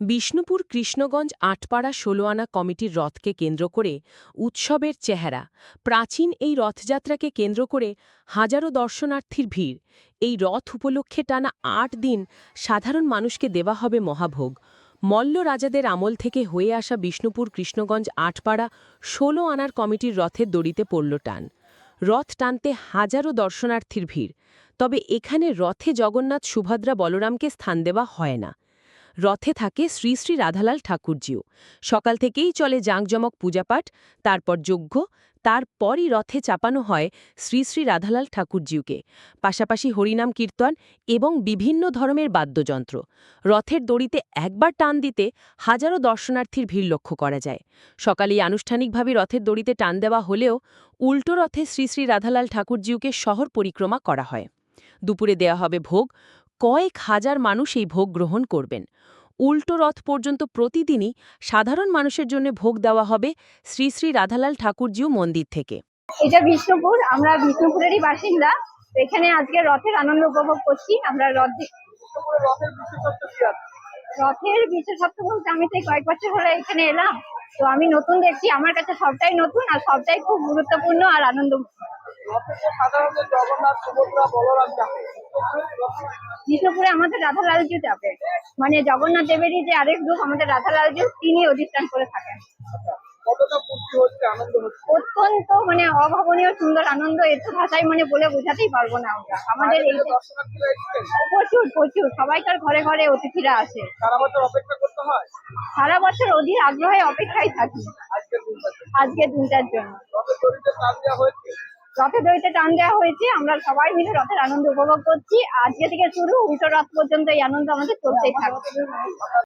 বিষ্ণুপুর কৃষ্ণগঞ্জ আটপাড়া ষোলোয়ানা কমিটির রথকে কেন্দ্র করে উৎসবের চেহারা। প্রাচীন এই রথযাত্রাকে কেন্দ্র করে হাজারো দর্শনার্থীর ভিড়। এই রথ উপলক্ষে টানা আট দিন সাধারণ মানুষকে দেওয়া হবে মহাভোগ। মল্ল রাজাদের আমল থেকে হয়ে আসা বিষ্ণুপুর কৃষ্ণগঞ্জ আটপাড়া ষোলো আনার কমিটির রথের দড়িতে পড়ল টান। রথ টানতে হাজারো দর্শনার্থীর ভিড়। তবে এখানে রথে জগন্নাথ সুভদ্রা বলরামকে স্থান দেওয়া হয় না। রথে থাকে শ্রী শ্রী রাধালাল ঠাকুরজিও। সকাল থেকেই চলে জাঁকজমক পূজাপাঠ, তারপর যজ্ঞ, তারপরই রথে চাপানো হয় শ্রী শ্রী রাধালাল ঠাকুরজিউকে। পাশাপাশি হরিনাম কীর্তন এবং বিভিন্ন ধরনের বাদ্যযন্ত্র। রথের দড়িতে একবার টান দিতে হাজারো দর্শনার্থীর ভিড় লক্ষ্য করা যায়। সকালেই আনুষ্ঠানিকভাবে রথের দড়িতে টান দেওয়া হলেও উল্টো রথে শ্রী শ্রী রাধালাল ঠাকুরজিউকে শহর পরিক্রমা করা হয়। দুপুরে দেয়া হবে ভোগ কয়েক হাজার মানুষ এই ভোগ গ্রহণ করবেন। উল্টো রথ পর্যন্ত প্রতিদিনই সাধারণ মানুষের জন্য ভোগ দেওয়া হবে শ্রী শ্রী রাধালাল ঠাকুরজিও মন্দির থেকে। এটা বিষ্ণুপুর, আমরা বিষ্ণুপুরেরই বাসিন্দা। এখানে আজকে রথের আনন্দ উপভোগ করছি। আমরা রথ রথের বিশেষত্ব বলতে আমি তো কয়েক বছর হলো এখানে এলাম। তো আমি নতুন দেখছি আমার কাছে সবটাই নতুন আর সবটাই খুব গুরুত্বপূর্ণ আর আনন্দ। বিষ্ণুপুরে আমাদের রাধালালজিও যাবে। মানে জগন্নাথ দেবেরই যে আরেক রূপ আমাদের রাধালালজিও তিনি অধিষ্ঠান করে থাকেন। হচ্ছে অত্যন্ত মানে অভাবনীয় সুন্দর আনন্দ এত ভাষায় মানে বলে বোঝাতেই পারব না আমরা। আমাদের এই প্রচুর প্রচুর। সবাইকার ঘরে ঘরে অতিথিরা আসে। সারা বছর অপেক্ষা সারা বছর অধীর আগ্রহে অপেক্ষায় থাকি। আজকের দিনটার জন্য। রথে দড়িতে টান দেওয়া হয়েছে। আমরা সবাই মিলে রথের আনন্দ উপভোগ করছি। আজকে থেকে শুরু উল্টো রথ পর্যন্ত এই আনন্দ আমাদের চলতেই থাকবে।